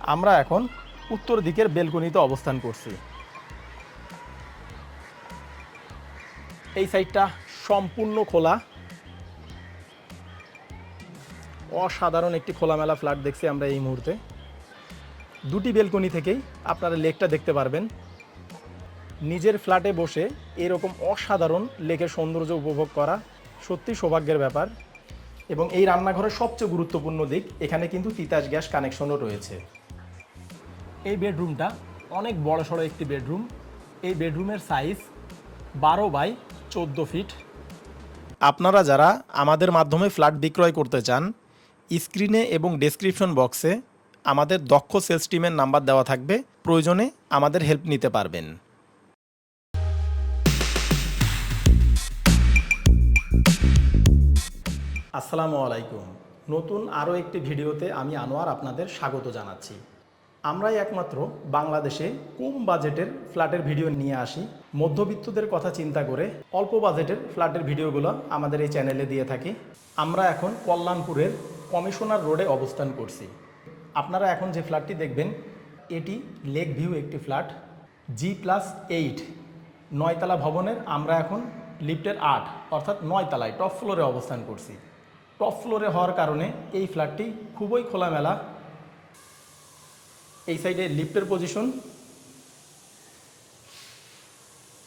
আমরা এখন উত্তর দিকের বেলকনিতে অবস্থান করছি। এই সাইডটা সম্পূর্ণ খোলা। অসাধারণ একটি খোলামেলা ফ্ল্যাট দেখছি আমরা এই মুহূর্তে। দুটি বেলকনি থেকেই আপনারা লেকটা দেখতে পারবেন। নিজের ফ্ল্যাটে বসে এরকম অসাধারণ লেকের সৌন্দর্য উপভোগ করা সত্যি সৌভাগ্যের ব্যাপার। এবং এই রান্নাঘরের সবচেয়ে গুরুত্বপূর্ণ দিক, এখানে কিন্তু তিতাস গ্যাস কানেকশনও রয়েছে। এই বেডরুমটা অনেক বড় সড়ো একটি বেডরুম। এই বেডরুমের সাইজ বারো বাই চোদ্দ ফিট। আপনারা যারা আমাদের মাধ্যমে ফ্ল্যাট বিক্রয় করতে চান স্ক্রিনে এবং ডেসক্রিপশন বক্সে আমাদের দক্ষ সেলস টিমের নাম্বার দেওয়া থাকবে। প্রয়োজনে আমাদের হেল্প নিতে পারবেন। আসসালামু আলাইকুম। নতুন আরও একটি ভিডিওতে আমি আনোয়ার আপনাদের স্বাগত জানাচ্ছি। আমরাই একমাত্র বাংলাদেশে কম বাজেটের ফ্ল্যাটের ভিডিও নিয়ে আসি। মধ্যবিত্তদের কথা চিন্তা করে অল্প বাজেটের ফ্ল্যাটের ভিডিওগুলো আমাদের এই চ্যানেলে দিয়ে থাকি। আমরা এখন কল্যাণপুরের কমিশনার রোডে অবস্থান করছি। আপনারা এখন যে ফ্ল্যাটটি দেখবেন, এটি লেক ভিউ একটি ফ্ল্যাট। জি প্লাস এইট নয়তলা ভবনের আমরা এখন লিফটের আট, অর্থাৎ নয়তলায়, টপ ফ্লোরে অবস্থান করছি। টপ ফ্লোরে হওয়ার কারণে এই ফ্ল্যাটটি খুবই খোলামেলা এই সাইডে লিফটের পজিশন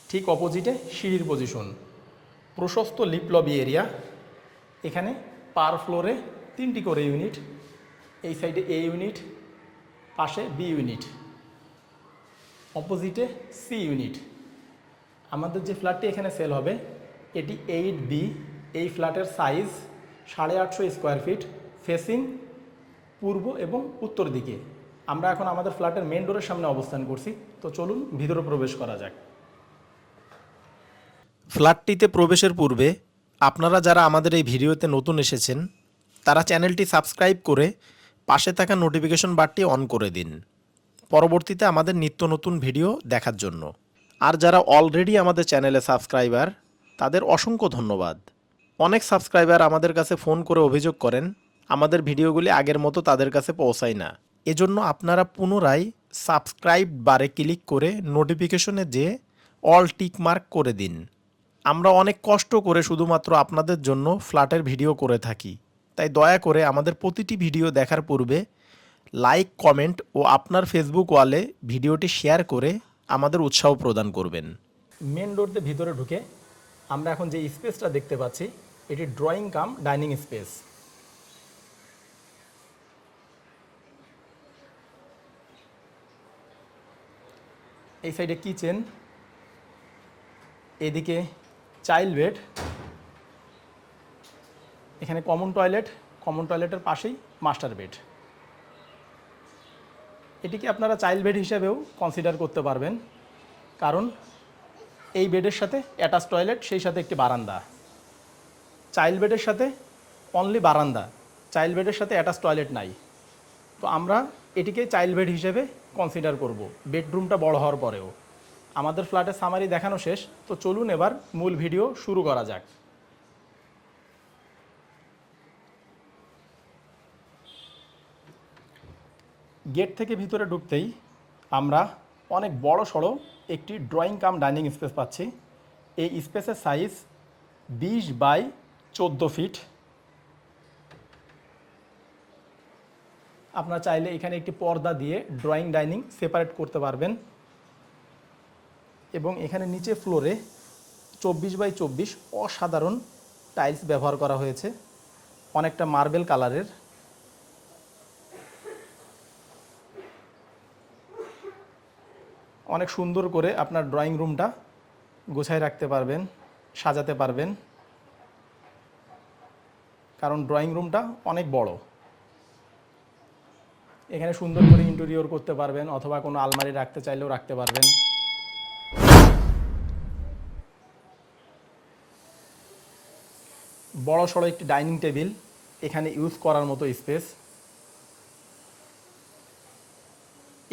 ঠিক অপোজিটে সিঁড়ির পজিশন প্রশস্ত লিফট লবি এরিয়া এখানে পার ফ্লোরে তিনটি করে ইউনিট এই সাইডে এ ইউনিট পাশে বি ইউনিট অপোজিটে সি ইউনিট আমাদের যে ফ্ল্যাটটি এখানে সেল হবে, এটি এইট বি এই ফ্ল্যাটের সাইজ সাড়ে আটশো স্কোয়ার ফিট ফেসিং পূর্ব এবং উত্তর দিকে। আমরা এখন আমাদের ফ্ল্যাটের মেন ডোরের সামনে অবস্থান করছি। তো চলুন, ভিতরে প্রবেশ করা যাক। ফ্ল্যাটটিতে প্রবেশের পূর্বে আপনারা যারা আমাদের এই ভিডিওতে নতুন এসেছেন, তারা চ্যানেলটি সাবস্ক্রাইব করে পাশে থাকা নোটিফিকেশন বারটি অন করে দিন। পরবর্তীতে আমাদের নিত্য নতুন ভিডিও দেখার জন্য। আর যারা অলরেডি আমাদের চ্যানেলে সাবস্ক্রাইবার তাদের অসংখ্য ধন্যবাদ। অনেক সাবস্ক্রাইবার আমাদের কাছে ফোন করে অভিযোগ করেন, আমাদের ভিডিওগুলি আগের মতো তাদের কাছে পৌঁছায় না। এজন্য আপনারা পুনরায় সাবস্ক্রাইব বারে ক্লিক করে নোটিফিকেশনে যে অল টিক মার্ক করে দিন। আমরা অনেক কষ্ট করে শুধুমাত্র আপনাদের জন্য ফ্ল্যাটের ভিডিও করে থাকি। তাই দয়া করে আমাদের প্রতিটি ভিডিও দেখার পূর্বে লাইক, কমেন্ট ও আপনার ফেসবুক ওয়ালে ভিডিওটি শেয়ার করে আমাদের উৎসাহ প্রদান করবেন। মেন ডোরতে ভিতরে ঢুকে আমরা এখন যে স্পেসটা দেখতে পাচ্ছি, এটি ড্রয়িং কাম, ডাইনিং স্পেস। এই সাইডে কিচেন এদিকে চাইল্ড বেড এখানে কমন টয়লেট কমন টয়লেটের পাশেই মাস্টার বেড এটিকে আপনারা চাইল্ড বেড হিসেবেও কনসিডার করতে পারবেন। কারণ এই বেডের সাথে অ্যাটাচ টয়লেট সেই সাথে একটি বারান্দা। চাইল্ড বেডের সাথে অনলি বারান্দা। চাইল্ড বেডের সাথে অ্যাটাচ টয়লেট নাই। তো আমরা এটিকে চাইল্ড বেড হিসেবে কনসিডার করব। বেডরুমটা বড় হওয়ার পরেও। আমাদের ফ্ল্যাটের সামারি দেখানো শেষ, তো চলুন এবার মূল ভিডিও শুরু করা যাক। গেট থেকে ভিতরে ঢুকতেই আমরা অনেক বড় সড়ো একটি ড্রয়িং কাম ডাইনিং স্পেস পাচ্ছি। এই স্পেসের সাইজ বিশ বাই চোদ্দ ফিট আপনারা চাইলে এখানে একটি পর্দা দিয়ে ড্রয়িং ডাইনিং সেপারেট করতে পারবেন। এবং এখানে নিচে ফ্লোরে চব্বিশ বাই চব্বিশ অসাধারণ টাইলস ব্যবহার করা হয়েছে। অনেকটা মার্বেল কালারের অনেক সুন্দর করে আপনার ড্রয়িং রুমটা গোছায় রাখতে পারবেন, সাজাতে পারবেন। কারণ ড্রয়িং রুমটা অনেক বড়। এখানে সুন্দর করে ইন্টেরিয়র করতে পারবেন, অথবা কোনো আলমারি রাখতে চাইলেও রাখতে পারবেন। বড় সড়ো একটি ডাইনিং টেবিল, এখানে ইউজ করার মতো স্পেস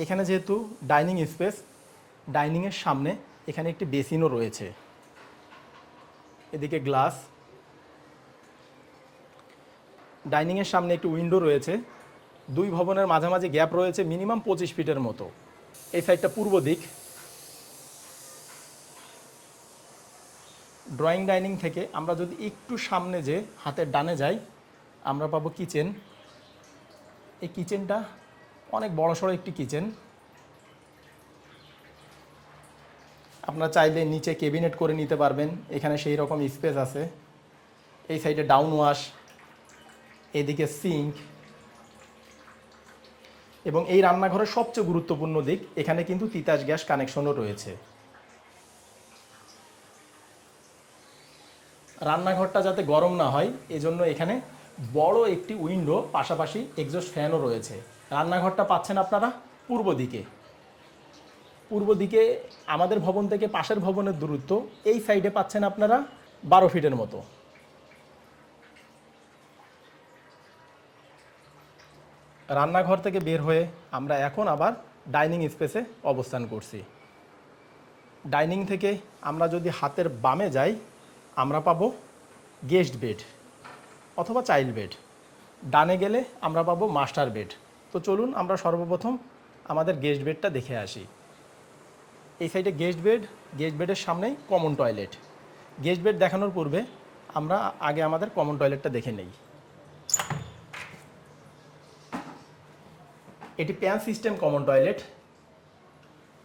এখানে যেহেতু ডাইনিং স্পেস ডাইনিংয়ের সামনে এখানে একটি বেসিনও রয়েছে। এদিকে গ্লাস ডাইনিংয়ের সামনে একটি উইন্ডো রয়েছে। দুই ভবনের মাঝামাঝি গ্যাপ রয়েছে মিনিমাম পঁচিশ ফিটের মতো। এই সাইডটা পূর্ব দিক। ড্রয়িং ডাইনিং থেকে আমরা যদি একটু সামনে যে হাতের ডানে যাই, আমরা পাবো কিচেন। এই কিচেনটা অনেক বড়সড় একটি কিচেন। আপনারা চাইলে নিচে কেবিনেট করে নিতে পারবেন, এখানে সেই রকম স্পেস আছে। এই সাইডে ডাউন ওয়াশ, এদিকে সিঙ্ক এবং এই রান্নাঘরের সবচেয়ে গুরুত্বপূর্ণ দিক, এখানে কিন্তু তিতাস গ্যাস কানেকশনও রয়েছে। রান্নাঘরটা যাতে গরম না হয়, এজন্য এখানে বড় একটি উইন্ডো, পাশাপাশি এক্সস্ট ফ্যানও রয়েছে। রান্নাঘরটা পাচ্ছেন আপনারা পূর্ব দিকে। পূর্ব দিকে আমাদের ভবন থেকে পাশের ভবনের দূরত্ব, এই সাইডে পাচ্ছেন আপনারা বারো ফিটের মতো। রান্নাঘর থেকে বের হয়ে আমরা এখন আবার ডাইনিং স্পেসে অবস্থান করছি। ডাইনিং থেকে আমরা যদি হাতের বামে যাই, আমরা পাবো গেস্ট বেড অথবা চাইল্ড বেড। ডানে গেলে আমরা পাবো মাস্টার বেড। তো চলুন আমরা সর্বপ্রথম আমাদের গেস্ট বেডটা দেখে আসি। এই সাইডে গেস্ট বেড, গেস্ট বেডের সামনেই কমন টয়লেট। গেস্ট বেড দেখানোর পূর্বে আমরা আগে আমাদের কমন টয়লেটটা দেখে নেই। এটি প্যান সিস্টেম কমন টয়লেট।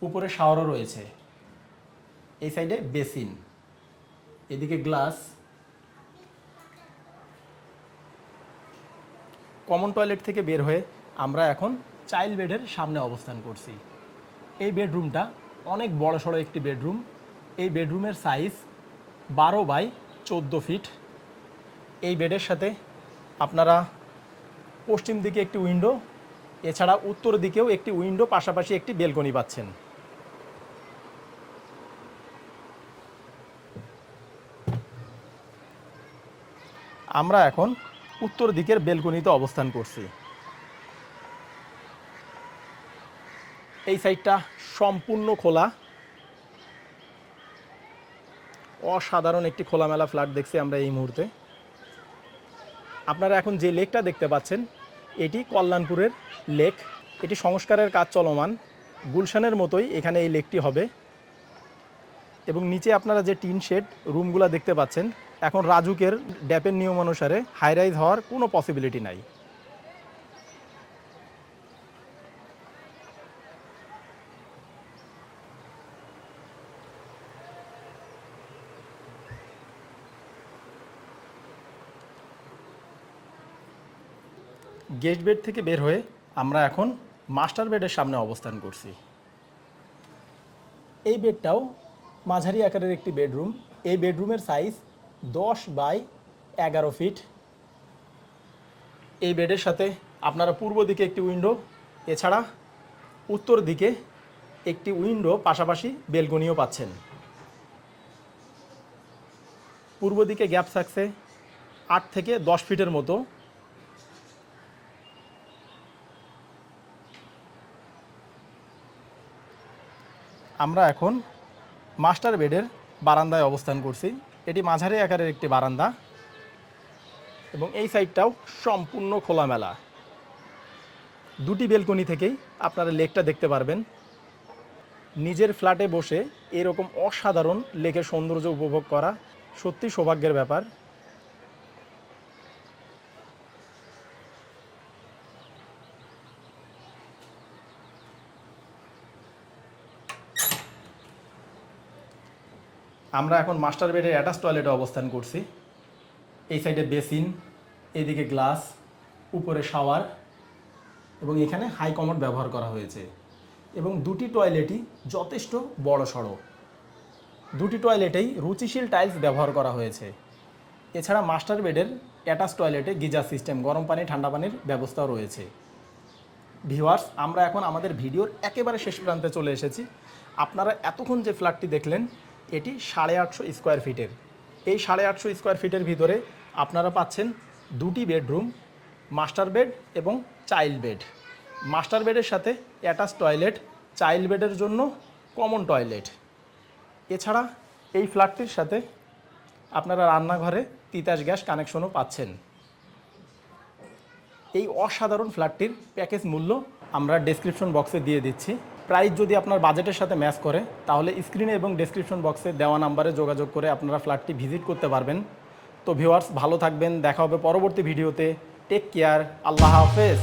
উপরে শাওয়ারও রয়েছে। এই সাইডে বেসিন। এদিকে গ্লাস। কমন টয়লেট থেকে বের হয়ে আমরা এখন চাইল্ড বেডের সামনে অবস্থান করছি। এই বেডরুমটা অনেক বড় সড়ো একটি বেডরুম। এই বেডরুমের সাইজ বারো বাই চোদ্দ ফিট। এই বেডের সাথে আপনারা পশ্চিম দিকে একটি উইন্ডো এছাড়া উত্তর দিকেও একটি উইন্ডো, পাশাপাশি একটি বেলকনি পাচ্ছেন। আমরা এখন উত্তর দিকের বেলকনিতে অবস্থান করছি। এই সাইডটা সম্পূর্ণ খোলা। অসাধারণ একটি খোলামেলা ফ্ল্যাট দেখছি আমরা এই মুহূর্তে। আপনারা এখন যে লেকটা দেখতে পাচ্ছেন এটি কল্যাণপুরের লেক। এটি সংস্কারের কাজ চলমান। গুলশানের মতোই এখানে এই লেকটি হবে। এবং নিচে আপনারা যে টিন শেড রুমগুলো দেখতে পাচ্ছেন, এখন রাজুকের ড্যাপের নিয়ম অনুসারে হাইরাইজ হওয়ার কোনো পসিবিলিটি নাই। গেস্ট বেড থেকে বের হয়ে আমরা এখন মাস্টার বেডের সামনে অবস্থান করছি। এই বেডটাও মাঝারি আকারের একটি বেডরুম। এই বেডরুমের সাইজ দশ বাই এগারো ফিট। এই বেডের সাথে আপনারা পূর্ব দিকে একটি উইন্ডো, এছাড়া উত্তর দিকে একটি উইন্ডো পাশাপাশি বেলকনিও পাচ্ছেন। পূর্ব দিকে গ্যাপ থাকছে আট থেকে দশ ফিটের মতো। আমরা এখন মাস্টার বেডের বারান্দায় অবস্থান করছি। এটি মাঝারি আকারের একটি বারান্দা এবং এই সাইডটাও সম্পূর্ণ খোলামেলা। দুটি বেলকনি থেকেই আপনারা লেকটা দেখতে পারবেন। নিজের ফ্ল্যাটে বসে এরকম অসাধারণ লেকের সৌন্দর্য উপভোগ করা সত্যি সৌভাগ্যের ব্যাপার। আমরা এখন মাস্টার বেডের অ্যাটাচ টয়লেটে অবস্থান করছি। এই সাইডে বেসিন এদিকে গ্লাস উপরে শাওয়ার এবং এখানে হাই কমোড ব্যবহার করা হয়েছে এবং দুটি টয়লেটই যথেষ্ট বড় সড়ো। দুটি টয়লেটেই রুচিশীল টাইলস ব্যবহার করা হয়েছে। এছাড়া মাস্টার বেডের অ্যাটাচ টয়লেটে গিজার সিস্টেম গরম পানি, ঠান্ডা পানির ব্যবস্থাও রয়েছে। ভিউয়ার্স আমরা এখন আমাদের ভিডিওর একেবারে শেষ প্রান্তে চলে এসেছি। আপনারা এতক্ষণ যে ফ্ল্যাটটি দেখলেন এটি সাড়ে আটশো স্কোয়ার ফিটের। এই সাড়ে আটশো স্কোয়ার ফিটের ভিতরে আপনারা পাচ্ছেন দুটি বেডরুম, মাস্টার বেড এবং চাইল্ড বেড। মাস্টার বেডের সাথে অ্যাটাচ টয়লেট, চাইল্ড বেডের জন্য কমন টয়লেট। এছাড়া এই ফ্ল্যাটটির সাথে আপনারা রান্নাঘরে তিতাস গ্যাস কানেকশনও পাচ্ছেন। এই অসাধারণ ফ্ল্যাটটির প্যাকেজ মূল্য আমরা ডেসক্রিপশন বক্সে দিয়ে দিচ্ছি। প্রাইস যদি আপনার বাজেটের সাথে ম্যাচ করে, তাহলে স্ক্রিনে এবং ডেসক্রিপশন বক্সে দেওয়া নাম্বারে যোগাযোগ করে আপনারা ফ্ল্যাটটি ভিজিট করতে পারবেন। তো ভিউয়ার্স ভালো থাকবেন, দেখা হবে পরবর্তী ভিডিওতে টেক কেয়ার আল্লাহ হাফেজ।